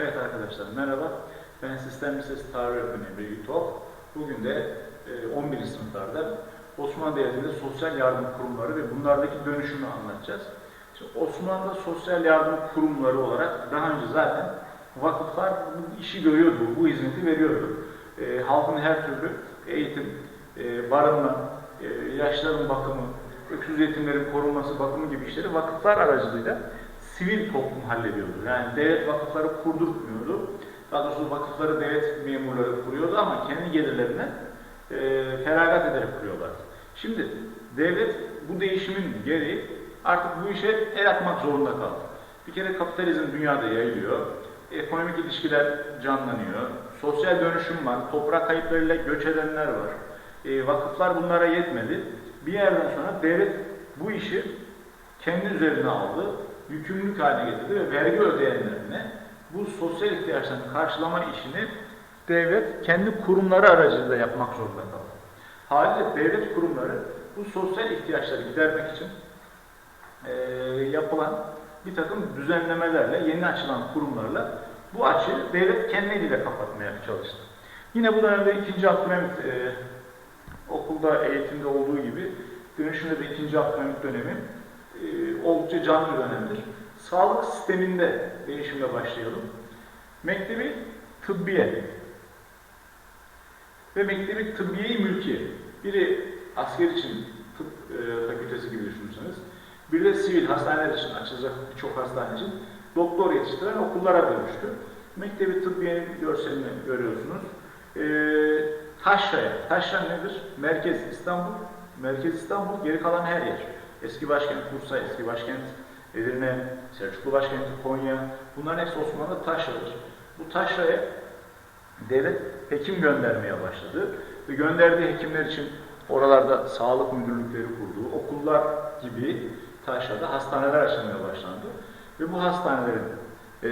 Evet arkadaşlar merhaba. Ben Sistem Lisesi Tarih Öğretmeni Bilgi Top. Bugün de e, 11. sınıflarda Osmanlı Devleti'nde sosyal yardım kurumları ve bunlardaki dönüşümü anlatacağız. Şimdi Osmanlı'da sosyal yardım kurumları olarak daha önce zaten vakıflar bu işi görüyordu, bu hizmeti veriyordu. E, halkın her türlü eğitim, e, barınma, e, yaşların bakımı, öksüz yetimlerin korunması, bakımı gibi işleri vakıflar aracılığıyla sivil toplum hallediyordu. Yani devlet vakıfları kurdurtmuyordu. Daha doğrusu vakıfları devlet memurları kuruyordu ama kendi gelirlerine e, feragat ederek kuruyorlardı. Şimdi devlet bu değişimin gereği artık bu işe el atmak zorunda kaldı. Bir kere kapitalizm dünyada yayılıyor. Ekonomik ilişkiler canlanıyor. Sosyal dönüşüm var. Toprak kayıplarıyla göç edenler var. E, vakıflar bunlara yetmedi. Bir yerden sonra devlet bu işi kendi üzerine aldı yükümlülük haline getirdi ve vergi ödeyenlerine bu sosyal ihtiyaçlarını karşılama işini devlet kendi kurumları aracılığıyla yapmak zorunda kaldı. Haliyle devlet kurumları bu sosyal ihtiyaçları gidermek için e, yapılan bir takım düzenlemelerle, yeni açılan kurumlarla bu açığı devlet kendi eliyle kapatmaya çalıştı. Yine bu dönemde 2. Abdülhamit e, okulda, eğitimde olduğu gibi dönüşümde de 2. Abdülhamit dönemi e, oldukça canlı bir dönemdir. Sağlık sisteminde değişimle başlayalım. Mektebi tıbbiye ve mektebi tıbbiye mülkiye. Biri asker için tıp e, fakültesi gibi düşünürseniz, bir de sivil hastaneler için açılacak birçok hastane için doktor yetiştiren okullara dönüştü. Mektebi tıbbiyenin görselini görüyorsunuz. E, Taşra'ya, Taşra nedir? Merkez İstanbul, Merkez İstanbul, geri kalan her yer. Eski başkent Bursa, eski başkent Edirne, Selçuklu başkenti Konya, bunların hepsi Osmanlı taşradır. Bu taşraya devlet hekim göndermeye başladı. Ve gönderdiği hekimler için oralarda sağlık müdürlükleri kurdu. Okullar gibi taşrada hastaneler açılmaya başlandı. Ve bu hastanelerin e,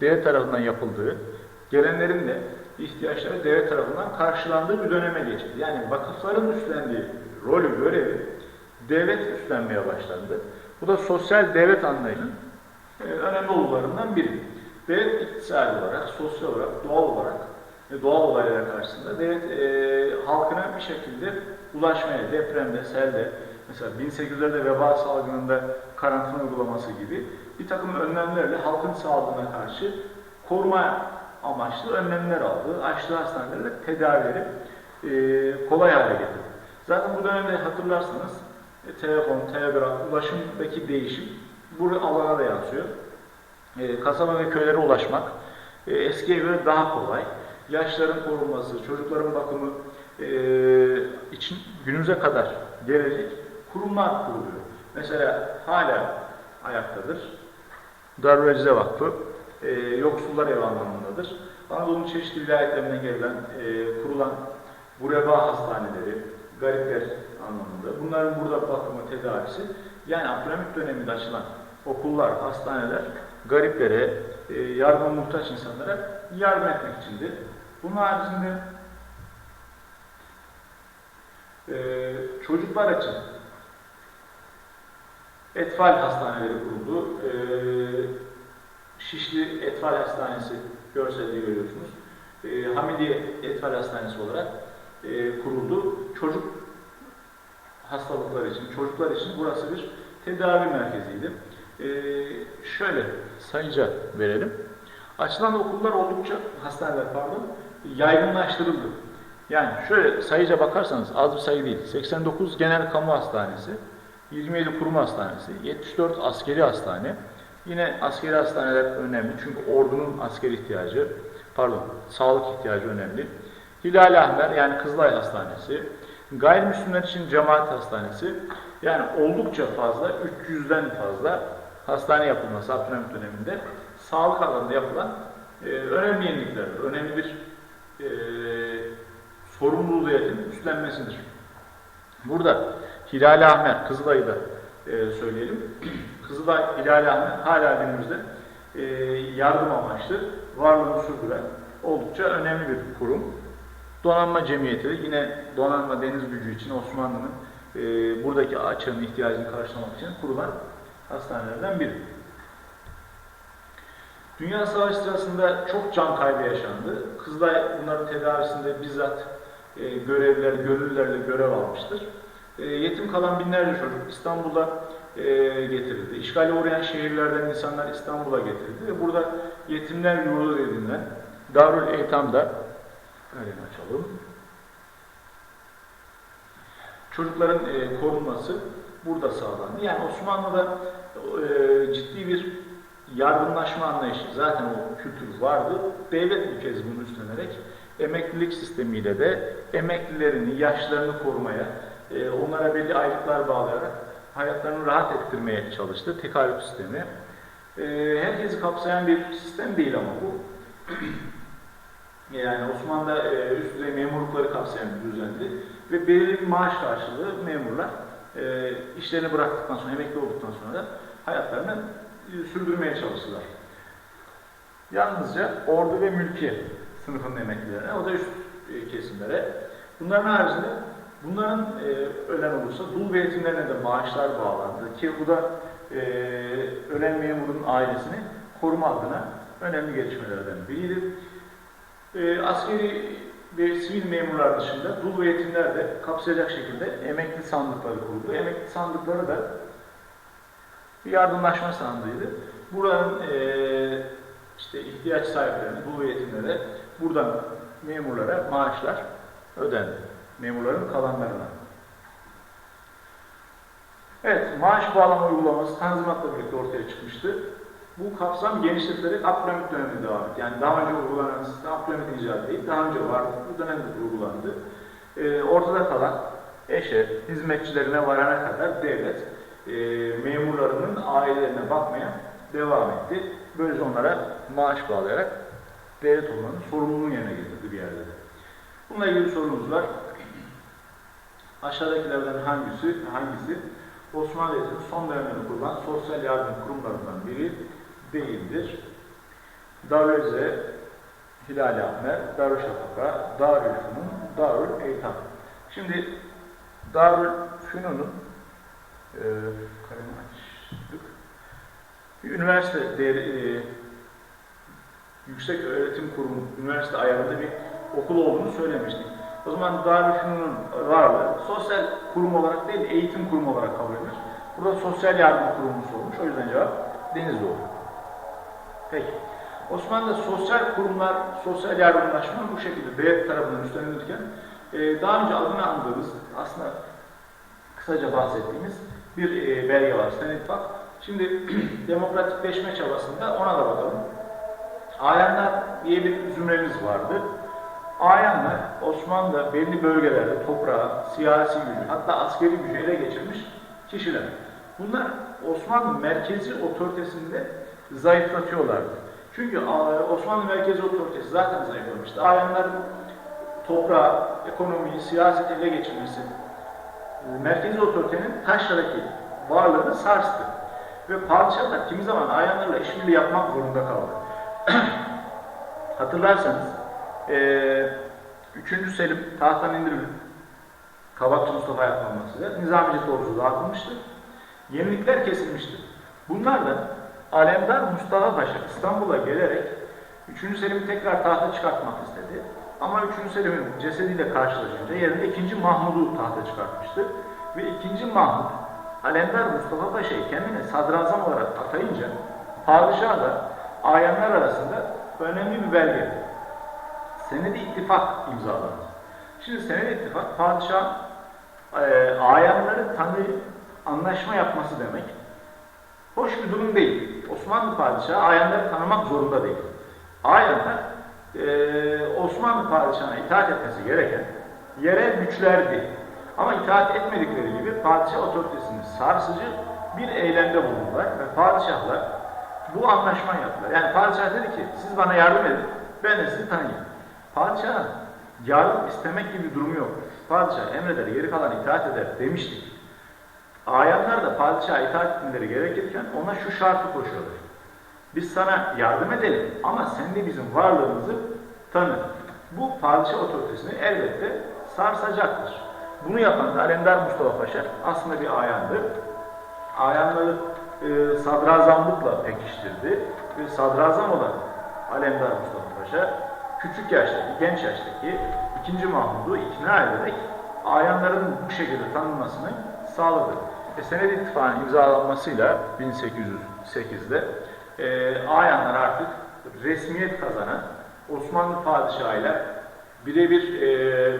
devlet tarafından yapıldığı, gelenlerin de ihtiyaçları devlet tarafından karşılandığı bir döneme geçti. Yani vakıfların üstlendiği rolü, görevi devlet üstlenmeye başlandı. Bu da sosyal devlet anlayışının e, önemli olgularından biri. Devlet iktisadi olarak, sosyal olarak, doğal olarak ve doğal olaylara karşısında devlet e, halkına bir şekilde ulaşmaya, depremde, selde, mesela 1800'lerde veba salgınında karantina uygulaması gibi bir takım önlemlerle halkın sağlığına karşı koruma amaçlı önlemler aldı. Açtığı hastanelerle tedavileri e, kolay hale getirdi. Zaten bu dönemde hatırlarsanız telefon, telgraf, ulaşımdaki değişim bu alana da yansıyor. E, kasaba ve köylere ulaşmak e, eskiye göre daha kolay. Yaşların korunması, çocukların bakımı e, için günümüze kadar gelecek kurumlar kuruluyor. Mesela hala ayaktadır. Darül Ecize Vakfı e, yoksullar ev anlamındadır. Anadolu'nun çeşitli vilayetlerinden gelen, e, kurulan Bureba hastaneleri, garipler anlamında. Bunların burada bakımı, tedavisi. Yani Abdülhamit döneminde açılan okullar, hastaneler gariplere, e, yardıma muhtaç insanlara yardım etmek içindir. Bunun haricinde e, çocuklar için etfal hastaneleri kuruldu. E, Şişli Etfal Hastanesi görselde görüyorsunuz. E, Hamidiye Etfal Hastanesi olarak e, kuruldu. Çocuk hastalıklar için, çocuklar için burası bir tedavi merkeziydi. E, şöyle sayıca verelim. Açılan okullar oldukça, hastaneler pardon, yaygınlaştırıldı. Yani şöyle sayıca bakarsanız az bir sayı değil. 89 genel kamu hastanesi, 27 kurum hastanesi, 74 askeri hastane. Yine askeri hastaneler önemli çünkü ordunun askeri ihtiyacı, pardon sağlık ihtiyacı önemli. Hilal Ahmer yani Kızılay Hastanesi, gayrimüslimler için cemaat hastanesi yani oldukça fazla, 300'den fazla hastane yapılması Abdülhamit döneminde sağlık alanında yapılan e, önemli yeniliklerdir. Önemli bir e, sorumluluğu devletin üstlenmesidir. Burada Hilal Ahmer, Kızılay'ı da e, söyleyelim. Kızılay Hilal Ahmer hala günümüzde e, yardım amaçlı varlığını sürdüren oldukça önemli bir kurum. Donanma Cemiyeti yine donanma deniz gücü için Osmanlı'nın e, buradaki açığın ihtiyacını karşılamak için kurulan hastanelerden biri. Dünya Savaşı sırasında çok can kaybı yaşandı. Kızılay bunların tedavisinde bizzat e, görevliler, gönüllülerle görev almıştır. E, yetim kalan binlerce çocuk İstanbul'a e, getirildi. İşgale uğrayan şehirlerden insanlar İstanbul'a getirildi ve burada yetimler yurdu edinilen Darül Eytam'da Kalemi açalım. Çocukların e, korunması burada sağlandı. Yani Osmanlı'da e, ciddi bir yardımlaşma anlayışı, zaten o kültür vardı. Devlet bir kez bunu üstlenerek emeklilik sistemiyle de emeklilerini, yaşlarını korumaya, e, onlara belli aylıklar bağlayarak hayatlarını rahat ettirmeye çalıştı. Tekarrüt sistemi. E, herkesi kapsayan bir sistem değil ama bu. Yani Osmanlı'da e, üst düzey memurlukları kapsayan bir düzendi ve belirli bir maaş karşılığı memurlar e, işlerini bıraktıktan sonra, emekli olduktan sonra da hayatlarını e, sürdürmeye çalıştılar. Yalnızca ordu ve mülki sınıfının emeklilerine, o da üst e, kesimlere. Bunların haricinde bunların e, ölen olursa dul ve yetimlerine de maaşlar bağlandı ki bu da e, ölen memurun ailesini koruma adına önemli gelişmelerden biriydi. E, askeri ve sivil memurlar dışında dul ve yetimler de kapsayacak şekilde emekli sandıkları kuruldu. Emekli sandıkları da bir yardımlaşma sandığıydı. Buranın e, işte ihtiyaç sahiplerine, dul ve yetimlere buradan memurlara maaşlar ödendi. Memurların kalanlarına. Evet, maaş bağlama uygulaması Tanzimat'la birlikte ortaya çıkmıştı. Bu kapsam genişletilerek Abdülhamit döneminde devam etti. Yani daha önce uygulanan sistem Abdülhamit icat değil, daha önce vardı, bu dönemde uygulandı. Ee, ortada kalan eşe, hizmetçilerine varana kadar devlet e, memurlarının ailelerine bakmaya devam etti. Böylece onlara maaş bağlayarak devlet olmanın sorumluluğunu yerine getirdi bir yerde. Bununla ilgili sorumuz var. Aşağıdakilerden hangisi, hangisi Osmanlı Devleti'nin son döneminde kurulan sosyal yardım kurumlarından biri değildir. Darüze, Hilal-i Ahmer, Darüşşafaka, Darülfünun, Darül Eytam. Şimdi Darülfünun'un e, kalemi açtık. Bir üniversite değeri, e, yüksek öğretim kurumu, üniversite ayarında bir okul olduğunu söylemiştik. O zaman Darülfünun'un varlığı sosyal kurum olarak değil, eğitim kurumu olarak kabul edilir. Burada sosyal yardım kurumu sormuş. O yüzden cevap Denizlioğlu. Peki. Osmanlı'da sosyal kurumlar, sosyal yardımlaşma bu şekilde devlet tarafından üstlenilirken e, daha önce adını andığımız, aslında kısaca bahsettiğimiz bir e, belge var, Senet Bak. Şimdi demokratikleşme çabasında ona da bakalım. Ayanlar diye bir zümremiz vardı. Ayanlar Osmanlı'da belli bölgelerde toprağı, siyasi gücü, hatta askeri gücü ele geçirmiş kişiler. Bunlar Osmanlı merkezi otoritesinde zayıflatıyorlardı. Çünkü Osmanlı merkezi otoritesi zaten zayıflamıştı. Ayanların toprağı, ekonomiyi, siyaseti ele geçirmesi merkezi otoritenin taşradaki varlığını sarstı. Ve padişahlar kimi zaman ayanlarla işbirliği yapmak zorunda kaldı. Hatırlarsanız e, 3. Selim tahttan indirilip Kabakçı Mustafa yapmamasıyla Nizami ordusu dağıtılmıştı. Yenilikler kesilmişti. Bunlar da Alemdar Mustafa Paşa İstanbul'a gelerek 3. Selim'i tekrar tahta çıkartmak istedi. Ama 3. Selim'in cesediyle karşılaşınca yerine 2. Mahmud'u tahta çıkartmıştı. Ve 2. Mahmud Alemdar Mustafa Paşa'yı kendine sadrazam olarak atayınca padişah da ayanlar arasında önemli bir belge senedi ittifak imzalandı. Şimdi senedi ittifak padişah e, ayanları tanıyıp anlaşma yapması demek. Hoş bir durum değil. Osmanlı padişahı ayanları tanımak zorunda değil. Ayanlar e, Osmanlı padişahına itaat etmesi gereken yerel güçlerdi. Ama itaat etmedikleri gibi padişah otoritesini sarsıcı bir eylemde bulundular ve padişahlar bu anlaşmayı yaptılar. Yani padişah dedi ki siz bana yardım edin, ben de sizi tanıyayım. Padişah yardım istemek gibi bir durumu yok. Padişah emreder, geri kalan itaat eder demiştik. Ayanlar da padişaha itaat etmeleri gerekirken ona şu şartı koşuyorlar. Biz sana yardım edelim ama sen de bizim varlığımızı tanı. Bu padişah otoritesini elbette sarsacaktır. Bunu yapan da Alemdar Mustafa Paşa aslında bir ayandı. Ayanları e, sadrazamlıkla pekiştirdi. ve sadrazam olan Alemdar Mustafa Paşa küçük yaştaki, genç yaştaki 2. Mahmud'u ikna ederek ayanların bu şekilde tanınmasını sağladı. E, Sened İttifakı'nın imzalanmasıyla 1808'de e, ayanlar artık resmiyet kazanan Osmanlı padişahıyla birebir e,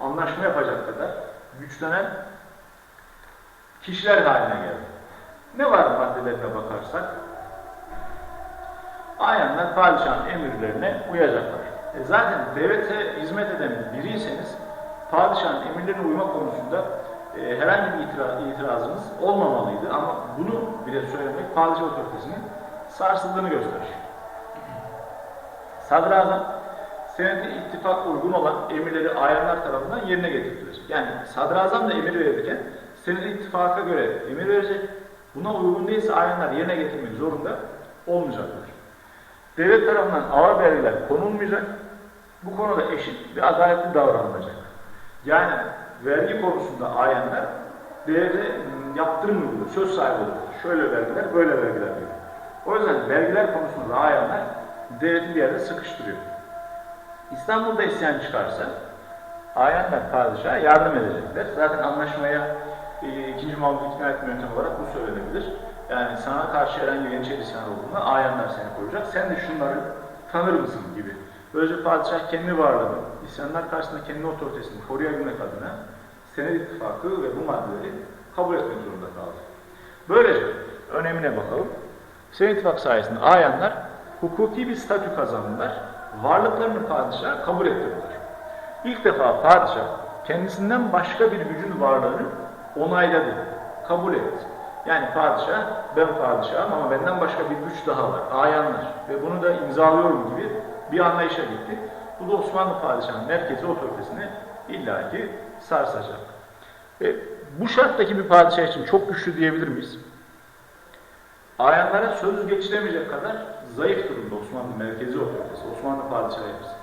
anlaşma yapacak kadar güçlenen kişiler haline geldi. Ne var maddelerine bakarsak? Ayanlar padişahın emirlerine uyacaklar. E zaten devlete hizmet eden biriyseniz padişahın emirlerine uyma konusunda e, herhangi bir itira- itirazınız olmamalıydı ama bunu bile söylemek padişah otoritesinin sarsıldığını gösterir. Sadrazam senedi ittifak uygun olan emirleri ayanlar tarafından yerine getirtilir. Yani sadrazam da emir verirken senedi ittifaka göre emir verecek. Buna uygun değilse ayanlar yerine getirmek zorunda olmayacaklar. Devlet tarafından ağır vergiler konulmayacak. Bu konuda eşit ve adaletli davranılacak. Yani vergi konusunda ayanlar devlete mm, yaptırım uyguluyor, söz sahibi oluyor. Şöyle vergiler, böyle vergiler diyor. O yüzden vergiler konusunda ayanlar devleti bir yerde sıkıştırıyor. İstanbul'da isyan çıkarsa ayanlar padişaha yardım edecekler. Zaten anlaşmaya e, ikinci Mahmut'u ikna etme yöntemi olarak bu söylenebilir. Yani sana karşı herhangi bir yeniçeri isyanı olduğunda ayanlar seni koruyacak. Sen de şunları tanır mısın gibi. Böylece padişah kendi varlığını, isyanlar karşısında kendi otoritesini koruyabilmek adına Sened İttifakı ve bu maddeleri kabul etmek zorunda kaldı. Böylece önemine bakalım. Sened İttifak sayesinde ayanlar hukuki bir statü kazandılar. Varlıklarını padişaha kabul ettirdiler. İlk defa padişah kendisinden başka bir gücün varlığını onayladı, kabul etti. Yani padişah, ben padişahım ama benden başka bir güç daha var, ayanlar ve bunu da imzalıyorum gibi bir anlayışa gitti. Bu da Osmanlı padişahının merkezi otoritesini illaki sarsacak. Ve bu şarttaki bir padişah için çok güçlü diyebilir miyiz? Ayanlara söz geçiremeyecek kadar zayıf durumda Osmanlı merkezi otoritesi, Osmanlı padişahı yapısı.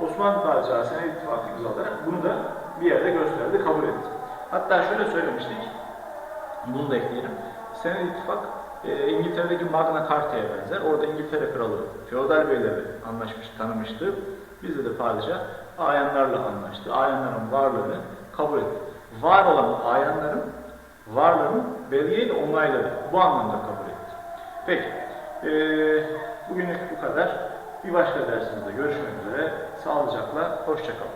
Osmanlı padişahı Sened İttifakı imzalayarak bunu da bir yerde gösterdi, kabul etti. Hatta şöyle söylemiştik, bunu da ekleyelim. Sened İttifak e, İngiltere'deki Magna Carta'ya benzer. Orada İngiltere kralı feodal beyleri anlaşmış, tanımıştı. Bizde de padişah ayanlarla anlaştı. Ayanların varlığını kabul etti. Var olan ayanların varlığını belgeyle onayladı. Bu anlamda kabul etti. Peki, e, bugünlük bu kadar. Bir başka dersimizde görüşmek üzere. Sağlıcakla, hoşçakalın.